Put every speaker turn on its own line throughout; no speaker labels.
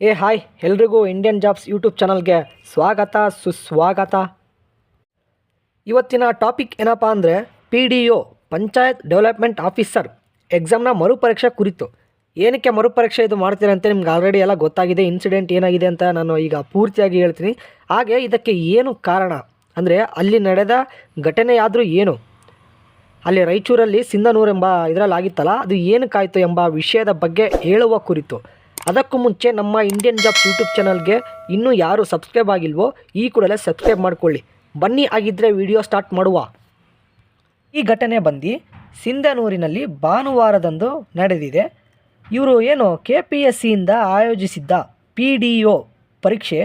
ಏ, ಹಾಯ್, ಎಲ್ರಿಗೂ Indian jobs YouTube ಚಾನಲ್ಗೆ ಸ್ವಾಗತ, ಸುಸ್ವಾಗತ. ಇವತ್ತಿನ ಟಾಪಿಕ್ ಏನಪ್ಪ ಅಂದರೆ P D O panchayat development officer ಎಕ್ಸಾಮ್ನ ಮರುಪರೀಕ್ಷೆ ಕುರಿತು. ಏನಕ್ಕೆ ಮರುಪರೀಕ್ಷೆ ಇದು ಮಾಡ್ತೀರ ಅಂತ ನಿಮ್ಗೆ ಆಲ್ರೆಡಿ ಎಲ್ಲ ಗೊತ್ತಾಗಿದೆ ಇನ್ಸಿಡೆಂಟ್ ಏನಾಗಿದೆ ಅಂತ ನಾನು ಈಗ ಪೂರ್ತಿಯಾಗಿ ಹೇಳ್ತೀನಿ. ಹಾಗೆ ಇದಕ್ಕೆ ಏನು ಕಾರಣ? ಅಂದರೆ ಅಲ್ಲಿ ನಡೆದ ಘಟನೆಯಾದರೂ ಏನು? ಅಲ್ಲಿ ರಾಯಚೂರಲ್ಲಿ ಸಿಂಧನೂರು ಎಂಬ ಇದರಲ್ಲಿ ಆಗಿತ್ತಲ್ಲ ಅದು ಏನಕ್ಕಾಯಿತು ಎಂಬ ವಿಷಯದ ಬಗ್ಗೆ ಹೇಳುವ ಕುರಿತು. ಅದಕ್ಕೂ ಮುಂಚೆ ನಮ್ಮ ಇಂಡಿಯನ್ ಜಾಬ್ಸ್ ಯೂಟ್ಯೂಬ್ ಚಾನಲ್ಗೆ ಇನ್ನೂ ಯಾರು ಸಬ್ಸ್ಕ್ರೈಬ್ ಆಗಿಲ್ವೋ ಈ ಕೂಡಲೇ ಸಬ್ಸ್ಕ್ರೈಬ್ ಮಾಡಿಕೊಳ್ಳಿ. ಬನ್ನಿ ಆಗಿದ್ದರೆ ವಿಡಿಯೋ ಸ್ಟಾರ್ಟ್ ಮಾಡುವ. ಈ ಘಟನೆ ಬಂದು ಸಿಂಧನೂರಿನಲ್ಲಿ ಭಾನುವಾರದಂದು ನಡೆದಿದೆ. ಇವರು ಏನು ಕೆ ಪಿ ಎಸ್ ಸಿಯಿಂದ ಆಯೋಜಿಸಿದ್ದ ಪಿ ಡಿ ಒ ಪರೀಕ್ಷೆ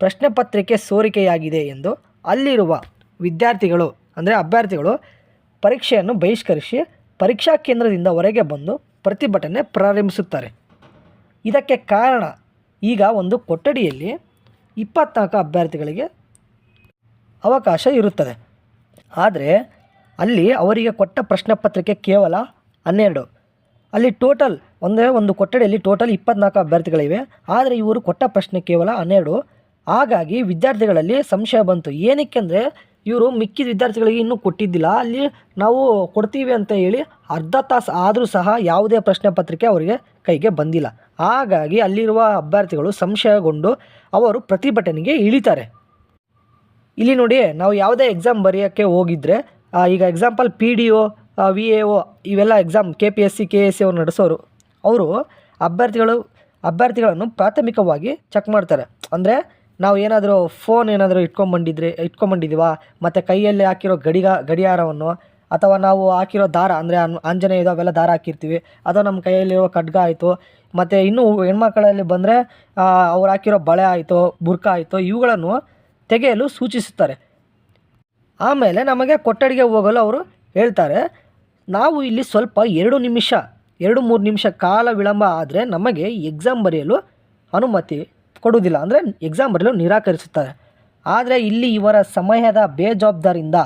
ಪ್ರಶ್ನೆ ಪತ್ರಿಕೆ ಸೋರಿಕೆಯಾಗಿದೆ ಎಂದು ಅಲ್ಲಿರುವ ವಿದ್ಯಾರ್ಥಿಗಳು, ಅಂದರೆ ಅಭ್ಯರ್ಥಿಗಳು ಪರೀಕ್ಷೆಯನ್ನು ಬಹಿಷ್ಕರಿಸಿ ಪರೀಕ್ಷಾ ಕೇಂದ್ರದಿಂದ ಹೊರಗೆ ಬಂದು ಪ್ರತಿಭಟನೆ ಪ್ರಾರಂಭಿಸುತ್ತಾರೆ. ಇದಕ್ಕೆ ಕಾರಣ ಈಗ ಒಂದು ಕೊಠಡಿಯಲ್ಲಿ ಇಪ್ಪತ್ನಾಲ್ಕು ಅಭ್ಯರ್ಥಿಗಳಿಗೆ ಅವಕಾಶ ಇರುತ್ತದೆ. ಆದರೆ ಅಲ್ಲಿ ಅವರಿಗೆ ಕೊಟ್ಟ ಪ್ರಶ್ನೆ ಪತ್ರಿಕೆ ಕೇವಲ ಹನ್ನೆರಡು. ಅಲ್ಲಿ ಟೋಟಲ್ ಒಂದೇ ಒಂದು ಕೊಠಡಿಯಲ್ಲಿ ಟೋಟಲ್ ಇಪ್ಪತ್ನಾಲ್ಕು ಅಭ್ಯರ್ಥಿಗಳಿವೆ. ಆದರೆ ಇವರು ಕೊಟ್ಟ ಪ್ರಶ್ನೆ ಕೇವಲ ಹನ್ನೆರಡು. ಹಾಗಾಗಿ ವಿದ್ಯಾರ್ಥಿಗಳಲ್ಲಿ ಸಂಶಯ ಬಂತು. ಏನಕ್ಕೆ ಅಂದರೆ ಇವರು ಮಿಕ್ಕಿದ ವಿದ್ಯಾರ್ಥಿಗಳಿಗೆ ಇನ್ನೂ ಕೊಟ್ಟಿದ್ದಿಲ್ಲ. ಅಲ್ಲಿ ನಾವು ಕೊಡ್ತೀವಿ ಅಂತ ಹೇಳಿ ಅರ್ಧ ತಾಸು ಆದರೂ ಸಹ ಯಾವುದೇ ಪ್ರಶ್ನೆ ಪತ್ರಿಕೆ ಅವರಿಗೆ ಕೈಗೆ ಬಂದಿಲ್ಲ. ಹಾಗಾಗಿ ಅಲ್ಲಿರುವ ಅಭ್ಯರ್ಥಿಗಳು ಸಂಶಯಗೊಂಡು ಅವರು ಪ್ರತಿಭಟನೆಗೆ ಇಳಿತಾರೆ. ಇಲ್ಲಿ ನೋಡಿ, ನಾವು ಯಾವುದೇ ಎಕ್ಸಾಮ್ ಬರೆಯೋಕ್ಕೆ ಹೋಗಿದ್ರೆ ಈಗ example P D O V A O ಇವೆಲ್ಲ exam K P S C K S C ಅವ್ರು ನಡೆಸೋರು. ಅವರು ಅಭ್ಯರ್ಥಿಗಳು, ಅಭ್ಯರ್ಥಿಗಳನ್ನು ಪ್ರಾಥಮಿಕವಾಗಿ ಚೆಕ್ ಮಾಡ್ತಾರೆ. ಅಂದರೆ ನಾವು ಏನಾದರೂ ಫೋನ್ ಏನಾದರೂ ಇಟ್ಕೊಂಬಂದಿದ್ರೆ ಇಟ್ಕೊಂಬಂದಿದ್ದೀವಾ ಮತ್ತು ಕೈಯಲ್ಲಿ ಹಾಕಿರೋ ಗಡಿಗ, ಗಡಿಯಾರವನ್ನು, ಅಥವಾ ನಾವು ಹಾಕಿರೋ ದಾರ, ಅಂದರೆ ಆಂಜನೇಯದು ಅವೆಲ್ಲ ದಾರ ಹಾಕಿರ್ತೀವಿ. ಅಥವಾ ನಮ್ಮ ಕೈಯಲ್ಲಿರೋ ಖಡ್ಗ ಆಯಿತು. ಮತ್ತು ಇನ್ನೂ ಹೆಣ್ಮಕ್ಕಳಲ್ಲಿ ಬಂದರೆ ಅವ್ರು ಹಾಕಿರೋ ಬಳೆ ಆಯಿತು, ಬುರ್ಕ ಆಯಿತು, ಇವುಗಳನ್ನು ತೆಗೆಯಲು ಸೂಚಿಸುತ್ತಾರೆ. ಆಮೇಲೆ ನಮಗೆ ಕೊಠಡಿಗೆ ಹೋಗಲು ಅವರು ಹೇಳ್ತಾರೆ, ನಾವು ಇಲ್ಲಿ ಸ್ವಲ್ಪ ಎರಡು ನಿಮಿಷ, ಎರಡು ಮೂರು ನಿಮಿಷ ಕಾಲ ವಿಳಂಬ ಆದರೆ ನಮಗೆ ಎಕ್ಸಾಮ್ ಬರೆಯಲು ಅನುಮತಿ ಕೊಡುವುದಿಲ್ಲ. ಅಂದರೆ ಎಕ್ಸಾಮ್ ಬರೆಯಲು ನಿರಾಕರಿಸುತ್ತಾರೆ. ಆದರೆ ಇಲ್ಲಿ ಇವರ ಸಮಯದ ಬೇಜವಾಬ್ದಾರಿಯಿಂದ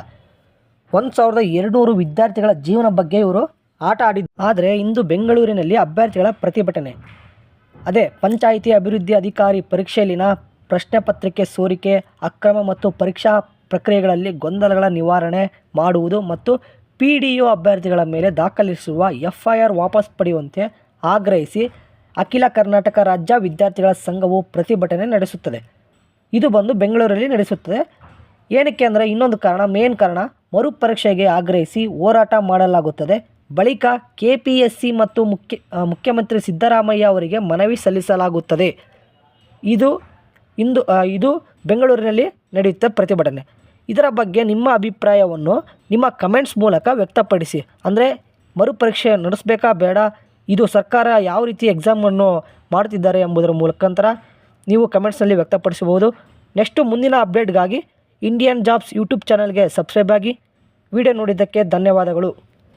ಒಂದು ಸಾವಿರದ ಎರಡುನೂರು ವಿದ್ಯಾರ್ಥಿಗಳ ಜೀವನ ಬಗ್ಗೆ ಇವರು ಆಟ ಆಡಿದ್ದು ಆದರೆ ಇಂದು ಬೆಂಗಳೂರಿನಲ್ಲಿ ಅಭ್ಯರ್ಥಿಗಳ ಪ್ರತಿಭಟನೆ. ಅದೇ, ಪಂಚಾಯಿತಿ ಅಭಿವೃದ್ಧಿ ಅಧಿಕಾರಿ ಪರೀಕ್ಷೆಯಲ್ಲಿನ ಪ್ರಶ್ನೆ ಪತ್ರಿಕೆ ಸೋರಿಕೆ, ಅಕ್ರಮ ಮತ್ತು ಪರೀಕ್ಷಾ ಪ್ರಕ್ರಿಯೆಗಳಲ್ಲಿ ಗೊಂದಲಗಳ ನಿವಾರಣೆ ಮಾಡುವುದು ಮತ್ತು ಪಿ ಅಭ್ಯರ್ಥಿಗಳ ಮೇಲೆ ದಾಖಲಿಸುವ ಎಫ್ ಐ ಆರ್ ಪಡೆಯುವಂತೆ ಆಗ್ರಹಿಸಿ ಅಖಿಲ ಕರ್ನಾಟಕ ರಾಜ್ಯ ವಿದ್ಯಾರ್ಥಿಗಳ ಸಂಘವು ಪ್ರತಿಭಟನೆ ನಡೆಸುತ್ತದೆ. ಇದು ಬಂದು ಬೆಂಗಳೂರಲ್ಲಿ ನಡೆಸುತ್ತದೆ. ಏನಕ್ಕೆ ಅಂದರೆ ಇನ್ನೊಂದು ಕಾರಣ, ಮೇನ್ ಕಾರಣ, ಮರುಪರೀಕ್ಷೆಗೆ ಆಗ್ರಹಿಸಿ ಹೋರಾಟ ಮಾಡಲಾಗುತ್ತದೆ. ಬಳಿಕ ಕೆ ಪಿ ಎಸ್ ಸಿ ಮತ್ತು ಮುಖ್ಯ ಮುಖ್ಯಮಂತ್ರಿ ಸಿದ್ದರಾಮಯ್ಯ ಅವರಿಗೆ ಮನವಿ ಸಲ್ಲಿಸಲಾಗುತ್ತದೆ. ಇದು ಇಂದು ಇದು ಬೆಂಗಳೂರಿನಲ್ಲಿ ನಡೆಯುತ್ತೆ ಪ್ರತಿಭಟನೆ. ಇದರ ಬಗ್ಗೆ ನಿಮ್ಮ ಅಭಿಪ್ರಾಯವನ್ನು ನಿಮ್ಮ ಕಮೆಂಟ್ಸ್ ಮೂಲಕ ವ್ಯಕ್ತಪಡಿಸಿ. ಅಂದರೆ ಮರುಪರೀಕ್ಷೆ ನಡೆಸಬೇಕಾ ಬೇಡ ಇದು ಸರ್ಕಾರ ಯಾವ ರೀತಿ ಎಕ್ಸಾಮನ್ನು ಮಾಡ್ತಿದ್ದಾರೆ ಎಂಬುದರ ಮುಖಾಂತರ ನೀವು ಕಮೆಂಟ್ಸ್ನಲ್ಲಿ ವ್ಯಕ್ತಪಡಿಸಬಹುದು. ನೆಕ್ಸ್ಟು ಮುಂದಿನ ಅಪ್ಡೇಟ್ಗಾಗಿ ಇಂಡಿಯನ್ ಜಾಬ್ಸ್ ಯೂಟ್ಯೂಬ್ ಚಾನಲ್ಗೆ ಸಬ್ಸ್ಕ್ರೈಬ್ ಆಗಿ. ವಿಡಿಯೋ ನೋಡಿದ್ದಕ್ಕೆ ಧನ್ಯವಾದಗಳು.